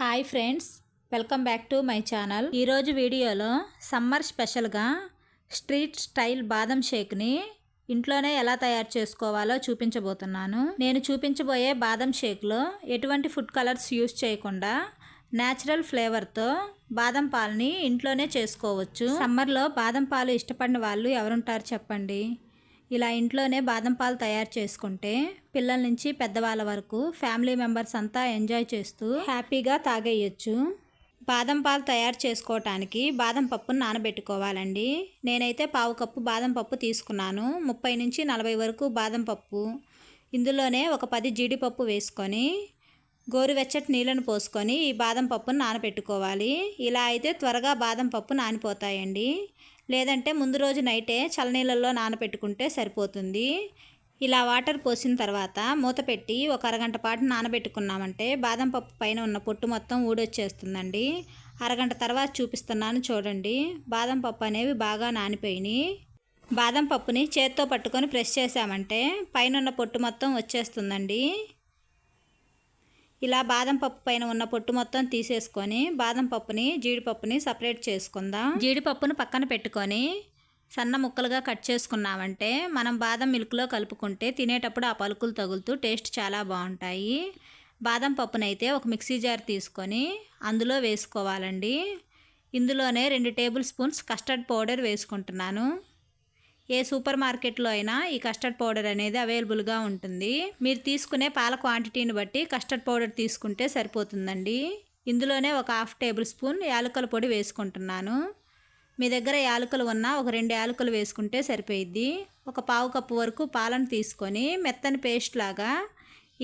Hi friends welcome back to my channel. ఈరోజు వీడియోలో summer స్పెషల్గా స్ట్రీట్ స్టైల్ బాదం షేక్ని ఇంట్లోనే ఎలా తయారు చేసుకోవాలో చూపించబోతున్నాను. నేను చూపించబోయే బాదం షేక్లో ఎటువంటి ఫుడ్ కలర్స్ యూస్ చేయకుండా న్యాచురల్ ఫ్లేవర్తో బాదం పాలని ఇంట్లోనే చేసుకోవచ్చు. సమ్మర్లో బాదం పాలు ఇష్టపడిన వాళ్ళు ఎవరుంటారు చెప్పండి? ఇలా ఇంట్లోనే బాదం పాలు తయారు చేసుకుంటే పిల్లల నుంచి పెద్దవాళ్ళ వరకు ఫ్యామిలీ మెంబర్స్ అంతా ఎంజాయ్ చేస్తూ హ్యాపీగా తాగేయచ్చు. బాదం పాలు తయారు చేసుకోవటానికి బాదం పప్పును నానబెట్టుకోవాలండి. నేనైతే పావు కప్పు బాదం పప్పు తీసుకున్నాను. ముప్పై నుంచి నలభై వరకు బాదం పప్పు. ఇందులోనే ఒక పది జీడిపప్పు వేసుకొని గోరువెచ్చటి నీళ్ళను పోసుకొని ఈ బాదం పప్పును నానబెట్టుకోవాలి. ఇలా అయితే త్వరగా బాదం పప్పు నానిపోతాయండి. లేదంటే ముందు రోజు నైటే చల్లనీళ్ళల్లో నానబెట్టుకుంటే సరిపోతుంది. ఇలా వాటర్ పోసిన తర్వాత మూత పెట్టి ఒక అరగంట పాటు నానబెట్టుకున్నామంటే బాదం పప్పు పైన ఉన్న పొట్టు మొత్తం ఊడొచ్చేస్తుందండి. అరగంట తర్వాత చూపిస్తున్నాను చూడండి. బాదం పప్పు అనేవి బాగా నానిపోయినాయి. బాదం పప్పుని చేత్తో పట్టుకొని ప్రెస్ చేసామంటే పైన ఉన్న పొట్టు మొత్తం వచ్చేస్తుందండి. ఇలా బాదం పప్పు పైన ఉన్న పొట్టు మొత్తం తీసేసుకొని బాదం పప్పుని జీడిపప్పుని సపరేట్ చేసుకుందాం. జీడిపప్పును పక్కన పెట్టుకొని సన్న ముక్కలుగా కట్ చేసుకున్నామంటే మనం బాదం మిల్క్లో కలుపుకుంటే తినేటప్పుడు ఆ పలుకులు తగులుతూ టేస్ట్ చాలా బాగుంటాయి. బాదం పప్పునైతే ఒక మిక్సీ జార్ తీసుకొని అందులో వేసుకోవాలండి. ఇందులోనే రెండు టేబుల్ స్పూన్స్ కస్టర్డ్ పౌడర్ వేసుకుంటున్నాను. ఏ సూపర్ మార్కెట్లో అయినా ఈ కస్టర్డ్ పౌడర్ అనేది అవైలబుల్గా ఉంటుంది. మీరు తీసుకునే పాల క్వాంటిటీని బట్టి కస్టర్డ్ పౌడర్ తీసుకుంటే సరిపోతుందండి. ఇందులోనే ఒక హాఫ్ టేబుల్ స్పూన్ యాలకుల పొడి వేసుకుంటున్నాను. మీ దగ్గర యాలకులు ఉన్నా ఒక రెండు యాలకులు వేసుకుంటే సరిపోయిద్ది. ఒక పావు కప్పు వరకు పాలను తీసుకొని మెత్తని పేస్ట్ లాగా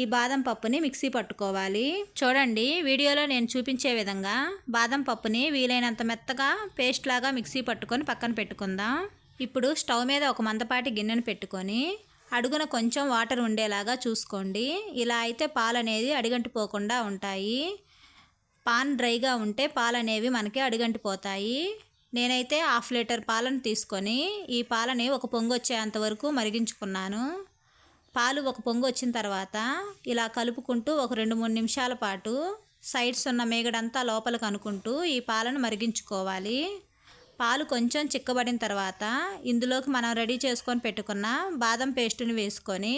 ఈ బాదం పప్పుని మిక్సీ పట్టుకోవాలి. చూడండి వీడియోలో నేను చూపించే విధంగా బాదం పప్పుని వీలైనంత మెత్తగా పేస్ట్ లాగా మిక్సీ పట్టుకొని పక్కన పెట్టుకుందాం. ఇప్పుడు స్టవ్ మీద ఒక మందపాటి గిన్నెను పెట్టుకొని అడుగున కొంచెం వాటర్ ఉండేలాగా చూసుకోండి. ఇలా అయితే పాలు అనేది అడిగంటిపోకుండా ఉంటాయి. పాన్ డ్రైగా ఉంటే పాలు అనేవి మనకి అడిగంటిపోతాయి. నేనైతే హాఫ్ లీటర్ పాలను తీసుకొని ఈ పాలని ఒక పొంగు వచ్చేంత వరకు మరిగించుకున్నాను. పాలు ఒక పొంగు వచ్చిన తర్వాత ఇలా కలుపుకుంటూ ఒక రెండు మూడు నిమిషాల పాటు సైడ్స్ ఉన్న మేగడంతా లోపలికి అనుకుంటూ ఈ పాలను మరిగించుకోవాలి. పాలు కొంచెం చిక్కబడిన తర్వాత ఇందులోకి మనం రెడీ చేసుకొని పెట్టుకున్న బాదం పేస్టుని వేసుకొని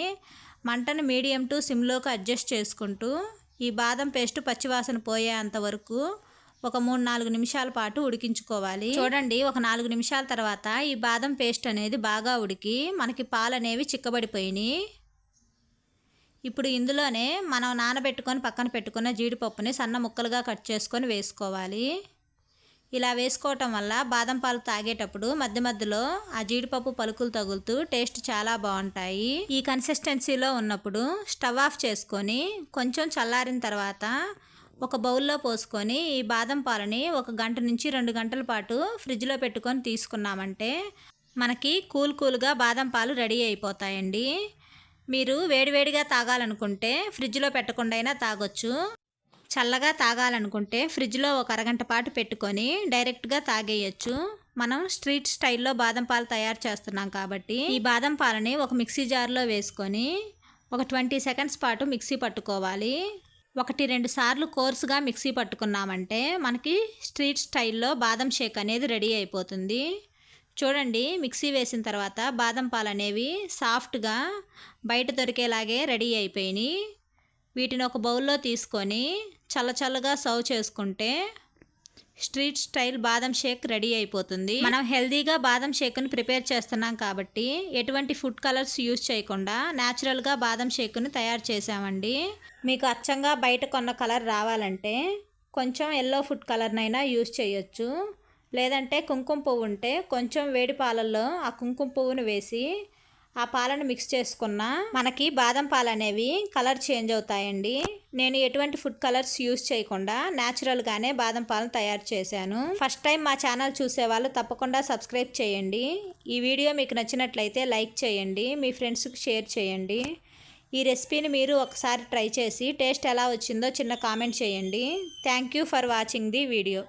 మంటను మీడియం టు సిమ్లోకి అడ్జస్ట్ చేసుకుంటూ ఈ బాదం పేస్ట్ పచ్చివాసన పోయేంత వరకు ఒక మూడు నాలుగు నిమిషాల పాటు ఉడికించుకోవాలి. చూడండి ఒక నాలుగు నిమిషాల తర్వాత ఈ బాదం పేస్ట్ అనేది బాగా ఉడికి మనకి పాలు అనేవి చిక్కబడిపోయినాయి. ఇప్పుడు ఇందులోనే మనం నానబెట్టుకొని పక్కన పెట్టుకున్న జీడిపప్పుని సన్న ముక్కలుగా కట్ చేసుకొని వేసుకోవాలి. ఇలా వేసుకోవటం వల్ల బాదం పాలు తాగేటప్పుడు మధ్య మధ్యలో ఆ జీడిపప్పు పలుకులు తగులుతూ టేస్ట్ చాలా బాగుంటాయి. ఈ కన్సిస్టెన్సీలో ఉన్నప్పుడు స్టవ్ ఆఫ్ చేసుకొని కొంచెం చల్లారిన తర్వాత ఒక బౌల్లో పోసుకొని ఈ బాదం పాలని ఒక గంట నుంచి రెండు గంటల పాటు ఫ్రిడ్జ్లో పెట్టుకొని తీసుకున్నామంటే మనకి కూల్ కూల్గా బాదం పాలు రెడీ అయిపోతాయండి. మీరు వేడివేడిగా తాగాలనుకుంటే ఫ్రిడ్జ్లో పెట్టకుండా అయినా తాగొచ్చు. చల్లగా తాగాలనుకుంటే ఫ్రిడ్జ్లో ఒక అరగంట పాటు పెట్టుకొని డైరెక్ట్గా తాగేయచ్చు. మనం స్ట్రీట్ స్టైల్లో బాదం పాలు తయారు చేస్తున్నాం కాబట్టి ఈ బాదం పాలని ఒక మిక్సీ జార్లో వేసుకొని ఒక ట్వంటీ సెకండ్స్ పాటు మిక్సీ పట్టుకోవాలి. ఒకటి రెండు సార్లు కోర్సుగా మిక్సీ పట్టుకున్నామంటే మనకి స్ట్రీట్ స్టైల్లో బాదం షేక్ అనేది రెడీ అయిపోతుంది. చూడండి మిక్సీ వేసిన తర్వాత బాదం పాలు అనేవి సాఫ్ట్గా బయట దొరికేలాగే రెడీ అయిపోయినాయి. వీటిని ఒక బౌల్లో తీసుకొని చల్లచల్లగా సర్వ్ చేసుకుంటే స్ట్రీట్ స్టైల్ బాదం షేక్ రెడీ అయిపోతుంది. మనం హెల్దీగా బాదం షేక్ని ప్రిపేర్ చేస్తున్నాం కాబట్టి ఎటువంటి ఫుడ్ కలర్స్ యూజ్ చేయకుండా న్యాచురల్గా బాదం షేక్ని తయారు చేసామండి మీకు అచ్చంగా బయట కొన్న కలర్ రావాలంటే కొంచెం ఎల్లో ఫుడ్ కలర్నైనా యూజ్ చేయొచ్చు. లేదంటే కుంకుమ పువ్వు ఉంటే కొంచెం వేడి పాలల్లో ఆ కుంకుమ పువ్వును వేసి ఆ పాలను మిక్స్ చేసుకున్న మనకి బాదం పాలు అనేవి కలర్ చేంజ్ అవుతాయండి. నేను ఎటువంటి ఫుడ్ కలర్స్ యూస్ చేయకుండా న్యాచురల్గానే బాదం పాలను తయారు చేశాను. ఫస్ట్ టైం మా ఛానల్ చూసే వాళ్ళు తప్పకుండా సబ్స్క్రైబ్ చేయండి. ఈ వీడియో మీకు నచ్చినట్లయితే లైక్ చేయండి మీ ఫ్రెండ్స్కి షేర్ చేయండి. ఈ రెసిపీని మీరు ఒకసారి ట్రై చేసి టేస్ట్ ఎలా వచ్చిందో చిన్న కామెంట్ చేయండి. Thank you for watching the video.